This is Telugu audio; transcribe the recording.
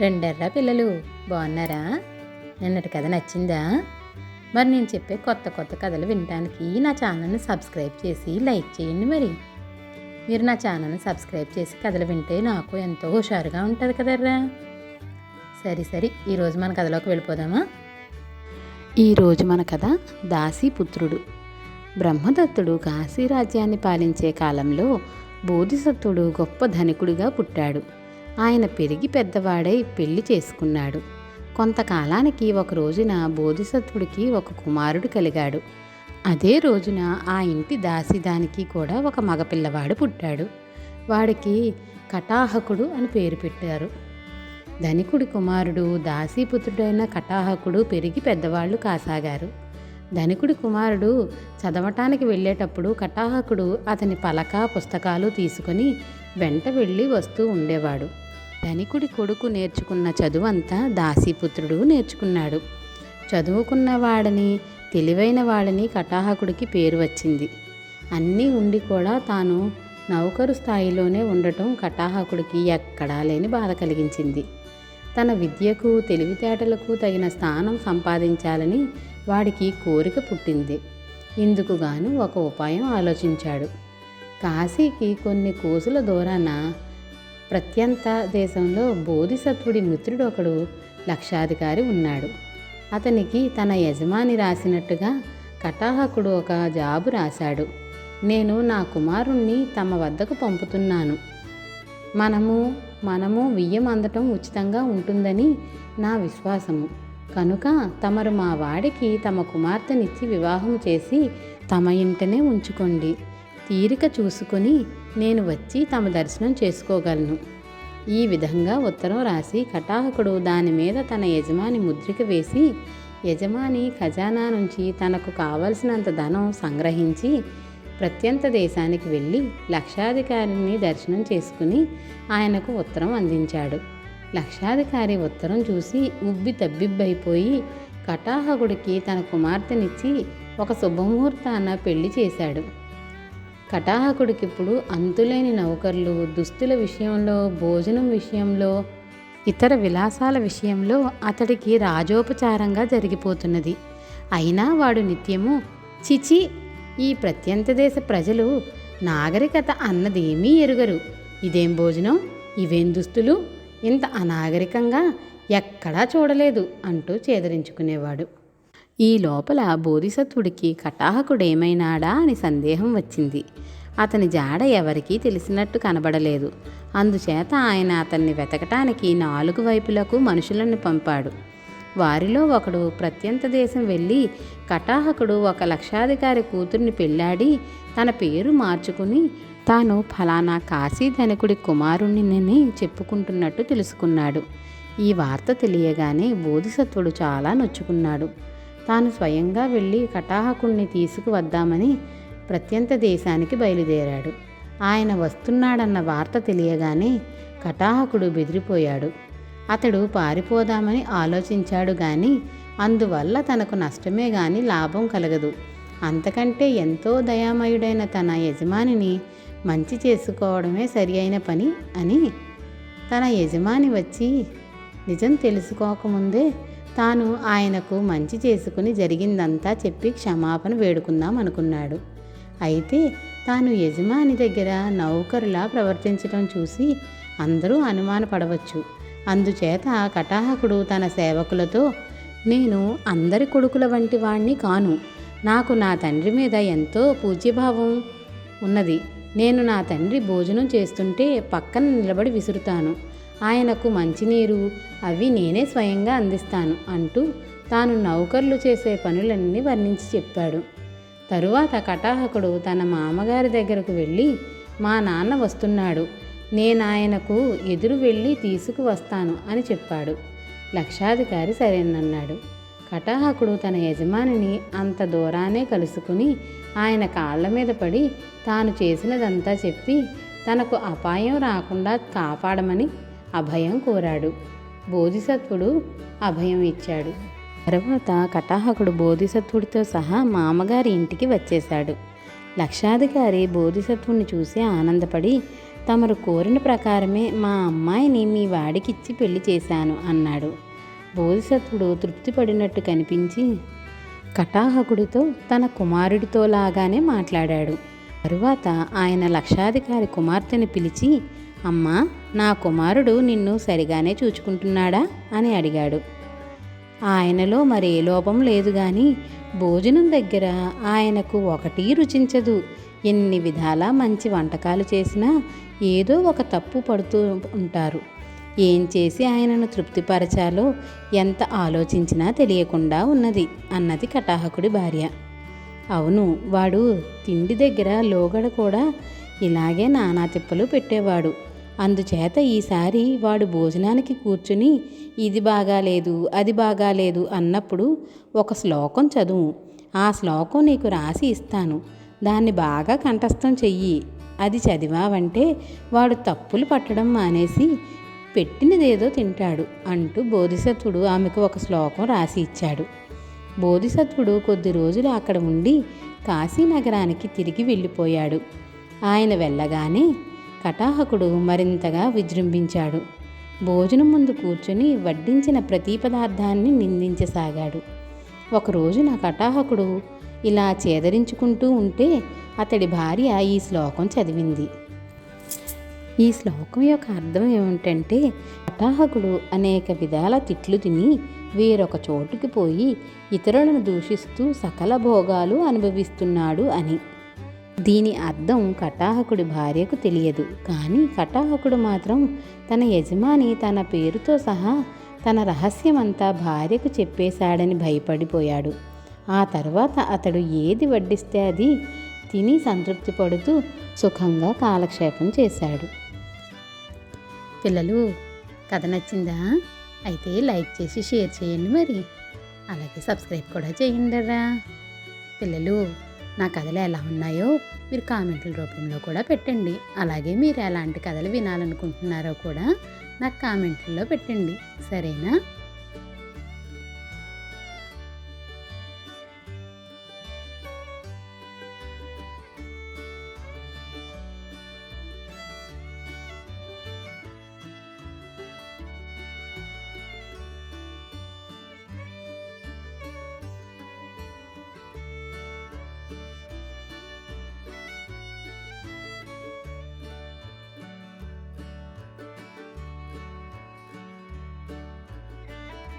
రెండెర్ర పిల్లలు? బాగున్నారా? నిన్నటి కథ నచ్చిందా? మరి నేను చెప్పే కొత్త కొత్త కథలు వినడానికి నా ఛానల్ని సబ్స్క్రైబ్ చేసి లైక్ చేయండి మరి. మీరు నా ఛానల్ని సబ్స్క్రైబ్ చేసి కథలు వింటే నాకు ఎంతో హుషారుగా ఉంటుంది కదర్రా. సరే సరే ఈరోజు మన కథలోకి వెళ్ళిపోదామా? ఈరోజు మన కథ దాసీపుత్రుడు బ్రహ్మదత్తుడు కాశీ రాజ్యాన్ని పాలించే కాలంలో బోధిసత్తుడు గొప్ప ధనికుడిగా పుట్టాడు. ఆయన పెరిగి పెద్దవాడై పెళ్ళి చేసుకున్నాడు. కొంతకాలానికి ఒక రోజున బోధిసత్వుడికి ఒక కుమారుడు కలిగాడు. అదే రోజున ఆ ఇంటి దాసిదానికి కూడా ఒక మగపిల్లవాడు పుట్టాడు. వాడికి కటాహకుడు అని పేరు పెట్టారు. ధనికుడి కుమారుడు దాసీపుత్రుడైన కటాహకుడు పెరిగి పెద్దవాళ్ళు కాసాగారు. ధనికుడి కుమారుడు చదవటానికి వెళ్ళేటప్పుడు కటాహకుడు అతని పలక పుస్తకాలు తీసుకొని వెంట వెళ్ళి వస్తూ ఉండేవాడు. ధనికుడి కొడుకు నేర్చుకున్న చదువంతా దాసీపుత్రుడు నేర్చుకున్నాడు. చదువుకున్న వాడని తెలివైన వాడని కటాహకుడికి పేరు వచ్చింది. అన్నీ ఉండి కూడా తాను నౌకరు స్థాయిలోనే ఉండటం కటాహకుడికి ఎక్కడా లేని బాధ కలిగించింది. తన విద్యకు తెలివితేటలకు తగిన స్థానం సంపాదించాలని వాడికి కోరిక పుట్టింది. ఇందుకుగాను ఒక ఉపాయం ఆలోచించాడు. కాశీకి కొన్ని కోసుల దూరాన ప్రత్యంత దేశంలో బోధిసత్వుడి మిత్రుడు ఒకడు లక్షాధికారి ఉన్నాడు. అతనికి తన యజమాని రాసినట్టుగా కటాహకుడు ఒక జాబు రాశాడు. నేను నా కుమారుణ్ణి తమ వద్దకు పంపుతున్నాను. మనము మనము వియ్యం అందటం ఉచితంగా ఉంటుందని నా విశ్వాసము. కనుక తమరు మా వాడికి తమ కుమార్తెనిచ్చి వివాహం చేసి తమ ఇంటనే ఉంచుకోండి. తీరిక చూసుకొని నేను వచ్చి తమ దర్శనం చేసుకోగలను. ఈ విధంగా ఉత్తరం రాసి కటాహకుడు దాని మీద తన యజమాని ముద్రిక వేసి యజమాని ఖజానా నుంచి తనకు కావలసినంత ధనం సంగ్రహించి ప్రత్యంత దేశానికి వెళ్ళి లక్షాధికారిని దర్శనం చేసుకుని ఆయనకు ఉత్తరం అందించాడు. లక్షాధికారి ఉత్తరం చూసి ఉబ్బి తబ్బిబ్బైపోయి కటాహకుడికి తన కుమార్తెనిచ్చి ఒక శుభముహూర్తాన పెళ్ళి చేశాడు. కటాహకుడికి ఇప్పుడు అంతులేని నౌకర్లు దుస్తుల విషయంలో భోజనం విషయంలో ఇతర విలాసాల విషయంలో అతడికి రాజోపచారంగా జరిగిపోతున్నది. అయినా వాడు నిత్యము చిచి ఈ ప్రత్యంత దేశ ప్రజలు నాగరికత అన్నదేమీ ఎరుగరు. ఇదేం భోజనం? ఇవేం దుస్తులు? ఇంత అనాగరికంగా ఎక్కడా చూడలేదు అంటూ చేదరించుకునేవాడు. ఈ లోపల బోధిసత్వుడికి కటాహకుడేమైనాడా అని సందేహం వచ్చింది. అతని జాడ ఎవరికీ తెలిసినట్టు కనబడలేదు. అందుచేత ఆయన అతన్ని వెతకటానికి నాలుగు వైపులకు మనుషులను పంపాడు. వారిలో ఒకడు ప్రత్యంత దేశం వెళ్ళి కటాహకుడు ఒక లక్షాధికారి కూతుర్ని పెళ్ళాడి తన పేరు మార్చుకుని తాను ఫలానా కాశీ ధనికుడి కుమారుణ్ణిని చెప్పుకుంటున్నట్టు తెలుసుకున్నాడు. ఈ వార్త తెలియగానే బోధిసత్వుడు చాలా నొచ్చుకున్నాడు. తాను స్వయంగా వెళ్ళి కటాహకుణ్ణి తీసుకువద్దామని ప్రత్యంత దేశానికి బయలుదేరాడు. ఆయన వస్తున్నాడన్న వార్త తెలియగానే కటాహకుడు బెదిరిపోయాడు. అతడు పారిపోదామని ఆలోచించాడు గాని అందువల్ల తనకు నష్టమే గాని లాభం కలగదు. అంతకంటే ఎంతో దయామయుడైన తన యజమానిని మంచి చేసుకోవడమే సరి అయిన పని అని తన యజమాని వచ్చి నిజం తెలుసుకోకముందే తాను ఆయనకు మంచి చేసుకుని జరిగిందంతా చెప్పి క్షమాపణ వేడుకుందాం అనుకున్నాడు. అయితే తాను యజమాని దగ్గర నౌకరులా ప్రవర్తించడం చూసి అందరూ అనుమానపడవచ్చు. అందుచేత కటాహకుడు తన సేవకులతో నేను అందరి కొడుకుల వంటి వాణ్ణి కాను. నాకు నా తండ్రి మీద ఎంతో పూజ్యభావం ఉన్నది. నేను నా తండ్రి భోజనం చేస్తుంటే పక్కన నిలబడి విసురుతాను. ఆయనకు మంచినీరు అవి నేనే స్వయంగా అందిస్తాను అంటూ తాను నౌకర్లు చేసే పనులన్నీ వర్ణించి చెప్పాడు తరువాత కటాహకుడు తన మామగారి దగ్గరకు వెళ్ళి మా నాన్న వస్తున్నాడు. నేను ఆయనకు ఎదురు వెళ్ళి తీసుకువస్తాను అని చెప్పాడు. లక్షాధికారి సరేనన్నాడు. కటాహకుడు తన యజమానిని అంత దూరానే కలుసుకుని ఆయన కాళ్ళ మీద పడి తాను చేసినదంతా చెప్పి తనకు అపాయం రాకుండా కాపాడమని అభయం కోరాడు. బోధిసత్వుడు అభయం ఇచ్చాడు. తర్వాత కటాహకుడు బోధిసత్వుడితో సహా మామగారి ఇంటికి వచ్చేశాడు. లక్షాధికారి బోధిసత్వుని చూసి ఆనందపడి తమరు కోరిన ప్రకారమే మా అమ్మాయిని మీ వాడికిచ్చి పెళ్ళి చేశాను అన్నాడు. బోధిసత్వుడు తృప్తిపడినట్టు కనిపించి కటాహకుడితో తన కుమారుడితో లాగానే మాట్లాడాడు. తరువాత ఆయన లక్షాధికారి కుమార్తెను పిలిచి అమ్మా నా కుమారుడు నిన్ను సరిగానే చూచుకుంటున్నాడా? అని అడిగాడు. ఆయనలో మరే లోపం లేదు గాని భోజనం దగ్గర ఆయనకు ఒకటి రుచించదు. ఎన్ని విధాలా మంచి వంటకాలు చేసినా ఏదో ఒక తప్పు పడుతూ ఉంటారు. ఏం చేసి ఆయనను తృప్తిపరచాలో ఎంత ఆలోచించినా తెలియకుండా ఉన్నది అన్నది కటాహకుడి భార్య. అవును వాడు తిండి దగ్గర లోగడ కూడా ఇలాగే నానా తిప్పలు పెట్టేవాడు. అందుచేత ఈసారి వాడు భోజనానికి కూర్చుని ఇది బాగాలేదు అది బాగాలేదు అన్నప్పుడు ఒక శ్లోకం చదువు. ఆ శ్లోకం నీకు రాసి ఇస్తాను. దాన్ని బాగా కంఠస్థం చెయ్యి. అది చదివావంటే వాడు తప్పులు పట్టడం మానేసి పెట్టినదేదో తింటాడు అంటూ బోధిసత్వుడు ఆమెకు ఒక శ్లోకం రాసి ఇచ్చాడు. బోధిసత్వుడు కొద్ది రోజులు అక్కడ ఉండి కాశీనగరానికి తిరిగి వెళ్ళిపోయాడు. ఆయన వెళ్ళగానే కటాహకుడు మరింతగా విజృంభించాడు. భోజనం ముందు కూర్చుని వడ్డించిన ప్రతి పదార్థాన్ని నిందించసాగాడు. ఒకరోజు నా కటాహకుడు ఇలా చేదరించుకుంటూ ఉంటే అతడి భార్య ఈ శ్లోకం చదివింది. ఈ శ్లోకం యొక్క అర్థం ఏమిటంటే కటాహకుడు అనేక విధాల తిట్లు తిని వేరొక చోటుకి పోయి ఇతరులను దూషిస్తూ సకల భోగాలు అనుభవిస్తున్నాడు అని. దీని అర్థం కటాహకుడి భార్యకు తెలియదు. కానీ కటాహకుడు మాత్రం తన యజమాని తన పేరుతో సహా తన రహస్యమంతా భార్యకు చెప్పేశాడని భయపడిపోయాడు. ఆ తర్వాత అతడు ఏది వడ్డిస్తే అది తిని సంతృప్తి పడుతూ సుఖంగా కాలక్షేపం చేశాడు. పిల్లలు కథ నచ్చిందా? అయితే లైక్ చేసి షేర్ చేయండి మరి. అలాగే సబ్స్క్రైబ్ కూడా చేయండిరా. పిల్లలు నా కథలు ఎలా ఉన్నాయో మీరు కామెంట్ల రూపంలో కూడా పెట్టండి. అలాగే మీరు ఎలాంటి కథలు వినాలనుకుంటున్నారో కూడా నాకు కామెంట్లలో పెట్టండి. సరేనా?